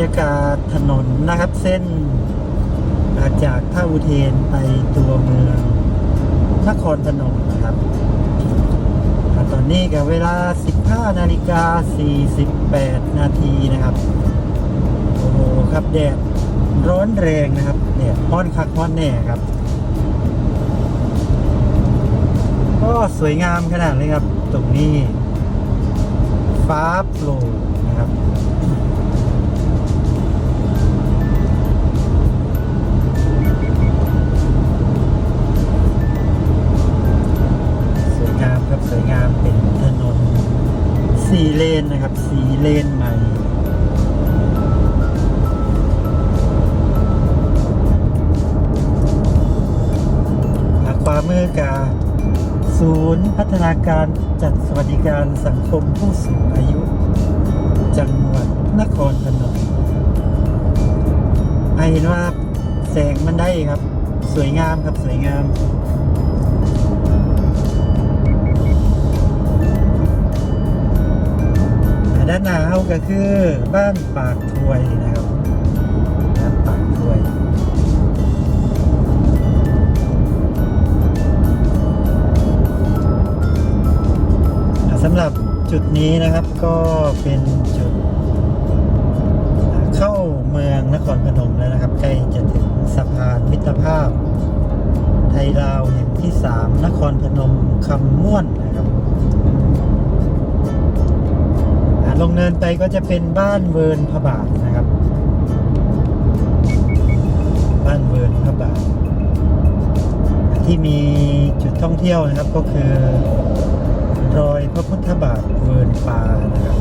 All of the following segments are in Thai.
รยากาศถนนนะครับเส้นจากท่าอุเทนไปตัวเมืองนครพนมนะครับ ตอนนี้กับเวลา 15 นาฬิกา 48 นาทีนะครับ โอ้โหครับแดดร้อนแรงนะครับแดดฮ้อนคักพ้อนแน่ครับ ก็สวยงามขนาดเลยครับ ตรงนี้ ฟ้าโปร่ง สี่เลนนะครับสี่เลนใหม่ทางขวามือกาศูนย์พัฒนาการจัดสวัสดิการสังคมผู้สูงอายุ จังหวัดนครพนมให้เห็นว่าแสงมันได้ครับ สวยงามครับสวยงาม ด้านหน้าเขาก็คือบ้านปากถวยนะครับบ้านปากถวยสำหรับจุดนี้นะครับก็เป็นจุดเข้าเมืองนครพนมแล้วนะครับ ใกล้จะถึงสะพานมิตรภาพ ไทยลาวแห่งที่ 3 นครพนมคำม่วนนะครับ ลงเนินไปก็จะเป็นบ้านเวิร์นพระบาทนะครับ บ้านเวิร์นพระบาท ที่มีจุดท่องเที่ยวนะครับก็คือ รอยพระพุทธบาทเวิร์นปานะครับ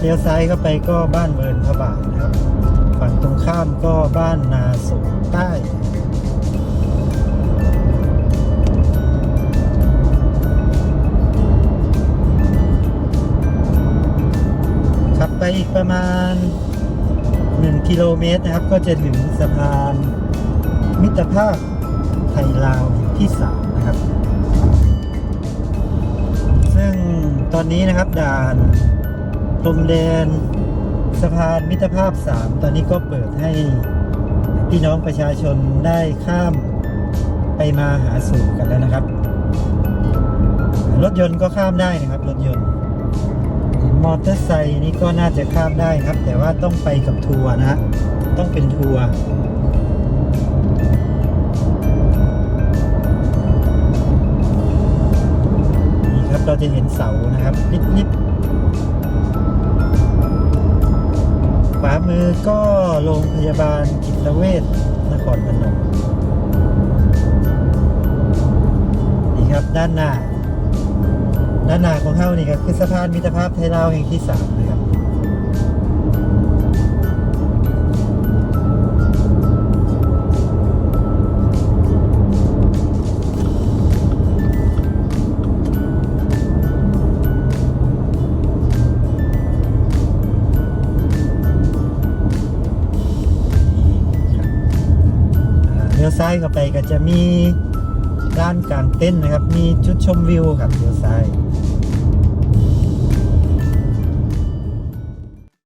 เลี้ยวซ้ายเข้าไปก็บ้านเวินพระบาทนะครับ ฝั่งตรงข้ามก็บ้านนาสงใต้ขับไปอีกประมาณ 1 กิโลเมตรนะครับ ก็จะถึงสะพานมิตรภาพไทยลาวที่3นะครับ ซึ่งตอนนี้นะครับด่าน พรมแดนสะพานมิตรภาพ 3 ตอนนี้ก็เปิดให้พี่น้องประชาชนได้ข้ามไปมาหาสู่กันแล้วนะครับ รถยนต์ก็ข้ามได้นะครับ รถยนต์ มอเตอร์ไซค์นี่ก็น่าจะข้ามได้ครับ แต่ว่าต้องไปกับทัวร์นะ ต้องเป็นทัวร์ ก็โรงพยาบาลกิตเวชนครพนมนี่ครับด้านหน้า ด้านหน้าของเขานี่ก็คือสะพานมิตรภาพไทยลาวแห่งที่สามนะครับ ยวซ้ายเข้าไปก็จะมีด้านกลางเต้นนะครับ มีจุดชมวิวครับเลี้ยวซ้าย